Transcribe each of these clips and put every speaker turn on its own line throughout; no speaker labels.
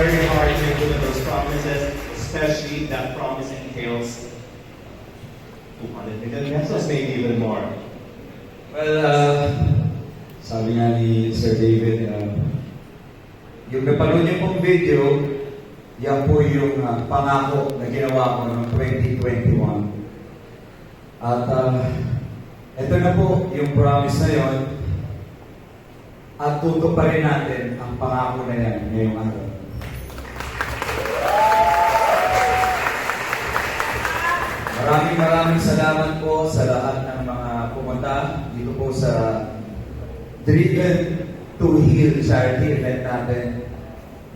very hard to implement those promises, especially that promise entails 200 million pesos, maybe even more.
Well, uh, sabi nga ni Sir David, uh, yung napanood niyo pong video, yan po yung uh, pangako na ginawa ko noong 2021. At uh, ito na po yung promise na yon. At tutuparin natin ang pangako na yan ngayong araw. Maraming salamat po sa lahat ng mga pumunta dito po sa Driven to Heal charity event natin.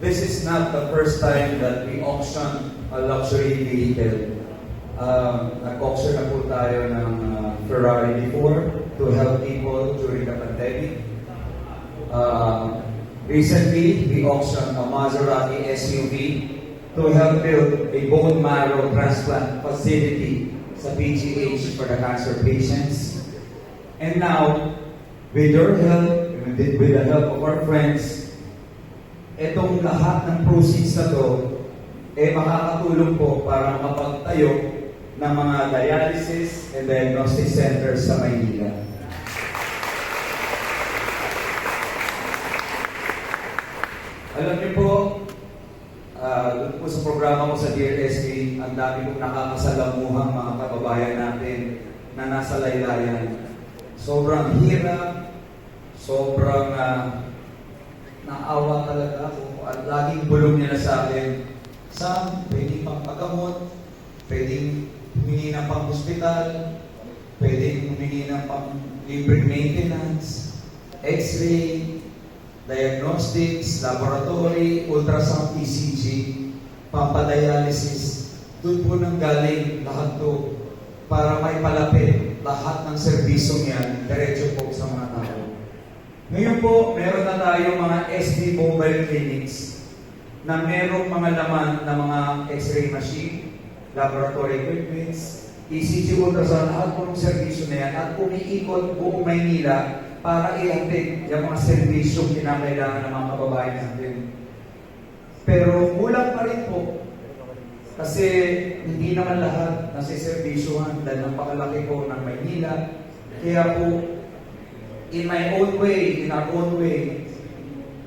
This is not the first time that we auction a luxury vehicle. Um, Nag-auction na po tayo ng uh, Ferrari before to help people during the pandemic. Uh, recently, we auctioned a Maserati SUV to help build a bone marrow transplant facility sa PGH for the cancer patients. And now, with your help, with the help of our friends, itong lahat ng proceeds na to, eh makakatulong po para mapagtayo ng mga dialysis and diagnostic centers sa Maynila. Alam niyo po, doon po sa programa ko sa DLSA, ang dami kong nakakasalamuhang mga kababayan natin na nasa laylayan. Sobrang hirap, sobrang ah, naawa talaga ako at laging bulong nila sa akin, Sam, pwedeng pangpagamot, pwedeng humingi ng pang-hospital, pwedeng humingi ng pang-libre maintenance, x-ray, diagnostics, laboratory, ultrasound ECG, pampadialysis. Doon po nang galing lahat to para may palapit lahat ng serbisyong yan, diretso po sa mga tao. Ngayon po, meron na tayong mga SD mobile clinics na merong mga laman na mga x-ray machine, laboratory equipments, ECG ultrasound, lahat po ng serbisyo na yan at umiikot buong Maynila para ihatid yung mga serbisyong kinakailangan ng mga kababayan natin. Pero kulang pa rin po kasi hindi naman lahat nasiservisyohan dahil napakalaki po ng Maynila. Kaya po, in my own way, in our own way,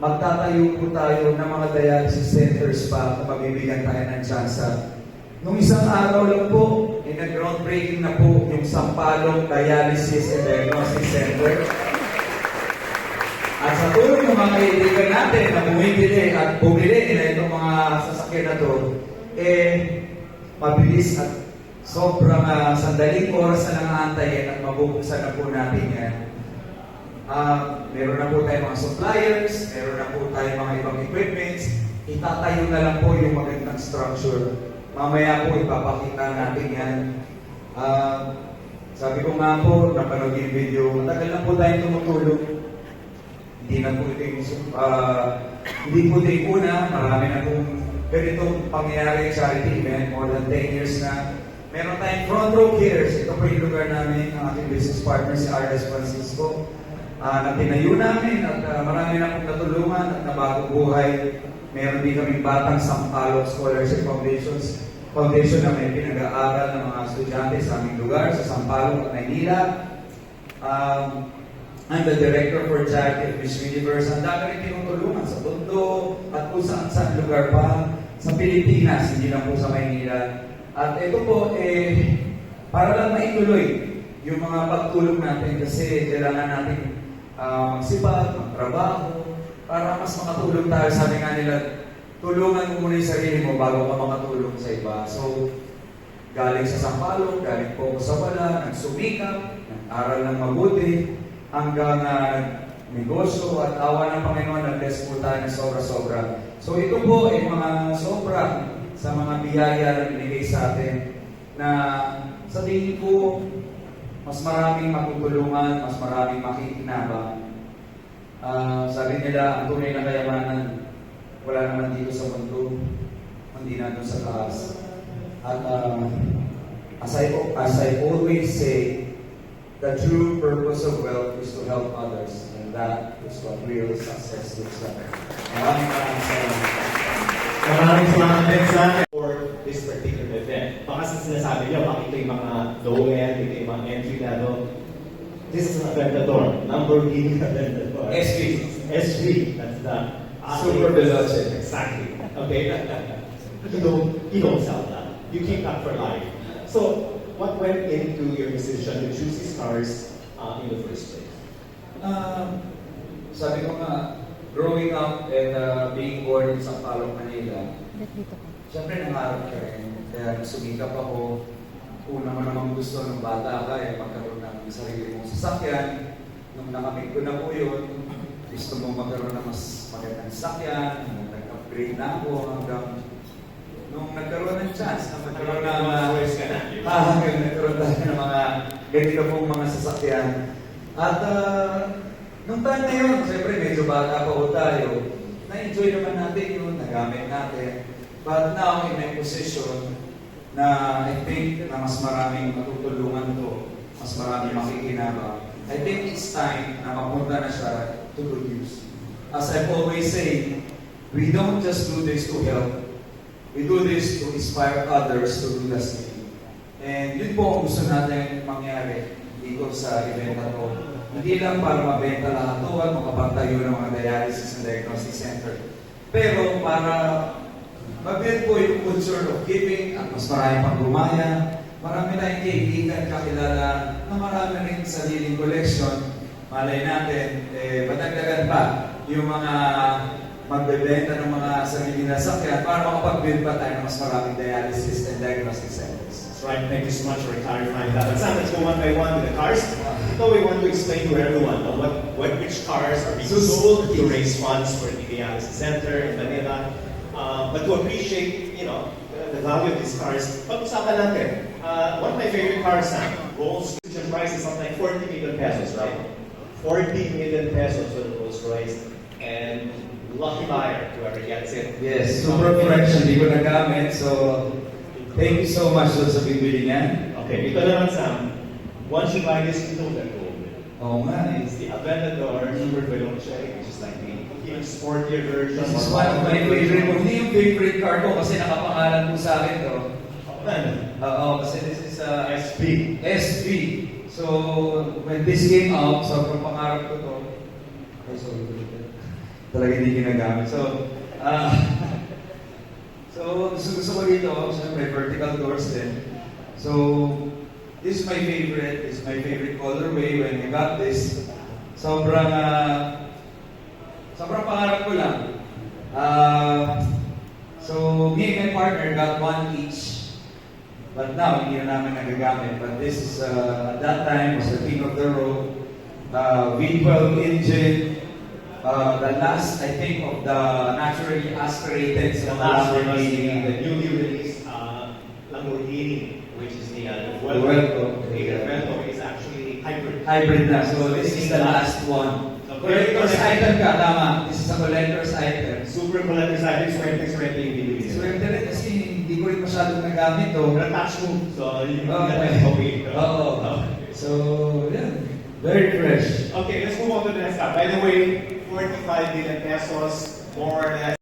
magtatayo po tayo ng mga dialysis centers pa kung mabibigyan tayo ng tsansa. Nung isang araw lang po, in a groundbreaking na po yung Sampalong Dialysis and Diagnostic Center. At sa tulong ng mga kaibigan natin na bumibili at bumili na itong mga sasakyan na to, eh, mabilis at sobrang uh, sandaling oras na lang aantayin at mabubuksan na po natin yan. Ah, meron na po tayong mga suppliers, meron na po tayong mga ibang equipments, itatayo na lang po yung magandang structure. Mamaya po ipapakita natin yan. Ah, sabi ko nga po, napanood yung video, matagal na po tayong tumutulong. Hindi na po ito yung, ah, hindi po ito yung una, marami na pong ganitong pangyayari charity event, more than 10 years na. Meron tayong front row cares, ito po yung lugar namin, ang ating business partner si R.S. Francisco uh, na tinayo namin at ah, marami na pong natulungan at nabagong buhay. Meron din kaming Batang Sampalok Scholarship Foundations Foundation na may pinag-aaral ng mga estudyante sa aming lugar, sa Sampaloc at Maynila. Um, I'm the director for Charity of Miss Universe. Ang dami rin tinutulungan sa Tondo at kung saan saan lugar pa sa Pilipinas, hindi lang po sa Maynila. At ito po, eh, para lang maituloy yung mga pagtulong natin kasi kailangan natin uh, magsipag, magtrabaho, para mas makatulong tayo. Sabi nga nila, tulungan mo muna yung sarili mo bago ka makatulong sa iba. So, galing sa Sampalo, galing po sa wala, nagsumikap, nag-aral ng mabuti, hanggang uh, negosyo at awa ng Panginoon, nag-bless po tayo ng sobra-sobra. So, ito po ay mga sobra sa mga biyaya na binigay sa atin na sa tingin ko, mas maraming matutulungan, mas maraming makikinabang. Ah, sabi nila, ang tunay na kayamanan, wala naman dito sa mundo, hindi na doon sa taas. At ah, as, I, as I always say, the true purpose of wealth is to help others, and that is what real success looks like. Maraming maraming salamat.
Maraming salamat din sa for this particular event. Baka sa sinasabi niyo, bakit ito yung mga low-end, ito yung mga entry level. This is an Aventador, Lamborghini Aventador.
SV.
SV, that's the
Super Veloce.
Exactly. Okay. you don't you don't sell that. You keep that for life. So what went into your decision to choose these cars uh, in the first place?
Um, sabi ko nga, growing up and uh, being born in Sampaloc, Manila? Siyempre nangarap ka rin. Kaya sumikap ako. Una mo namang gusto nung bata ka, eh, magkaroon ng sarili mong sasakyan. Nung nakamit ko na po yun, gusto mo magkaroon ng mas magandang sasakyan. Nag-upgrade na ako hanggang nung nagkaroon ng chance na magkaroon ng mga
Choice ka na.
Ah, hanggang nagkaroon tayo ng mga ganito pong mga sasakyan. At ah, nung time na yun, siyempre medyo bata pa po tayo, na-enjoy naman natin yun, nagamit natin. But now, in my position, na I think na mas maraming matutulungan to, mas maraming makikinabang. I think it's time na mapunta na siya to good use. As I've always say, we don't just do this to help. We do this to inspire others to do the same. And yun po ang gusto natin mangyari dito sa event na to. Hindi lang para mabenta lahat to at makapagtayo ng mga dialysis and diagnostic center. Pero para mag-build po yung culture of giving at mas marami pang gumaya. Marami tayong kaibigan, kakilala na marami rin sariling collection. Malay natin, eh, madagdagan pa yung mga magbebenta ng mga sarili na sakyan para makapag-build pa tayo ng mas maraming dialysis and diagnostic centers.
Right. Thank you so much for clarifying that. But let's go one by one with the cars. So we want to explain to everyone uh, what, what which cars are being
So-
sold to raise funds for the dialysis center in Manila. Uh, but to appreciate, you know, the, the value of these cars, pag-usapan natin. Uh, one of my favorite cars, Sam, Rolls Royce price is something like 40 million pesos, right? 40 million pesos for the Rolls Royce. And lucky buyer, whoever gets it.
Yes, super fresh, hindi ko nagamit. So, thank you so much doon sa bibili niyan.
Okay, ito naman Sam. Once you buy this, you know that gold.
Oo nga eh.
It's the Aventador Super Veloce, which is like the even sportier version.
This is one of my favorite. Hindi yung favorite car ko kasi nakapangalan po sa akin to.
Ano?
Oo, kasi this is a
SP.
SV. So, when this came out, sobrang pangarap ko to. Ay, sorry. Talaga hindi ginagamit. So, ah, so gusto, ko dito, siyempre vertical doors din. So, this is my favorite. This is my favorite colorway. When I got this, sobrang, ah, sobrang pangarap ko lang. Ah, so, me and my partner got one each. But now, hindi na namin nagagamit. But this is, uh, at that time, was the king of the road. Uh, V12 engine. Uh, the last, I think, of the naturally aspirated
The was the, the
Lamborghini.
newly released uh, Lamborghini, which is the, uh, the
The Vuelto.
The Vuelto is actually hybrid.
Hybrid na. So, this is the last one.
So,
Collector's
collector.
item ka, tama. This is a collector's item.
Super collector's item, swerte, swerte yung bibili.
Swerte rin kasi hindi ko rin masyadong nagamit to.
Pero touch move, so you
Oh,
can
okay. Oo. So, yeah. Very fresh.
Okay, let's move on to the next car. By the way, 45 billion pesos, more or less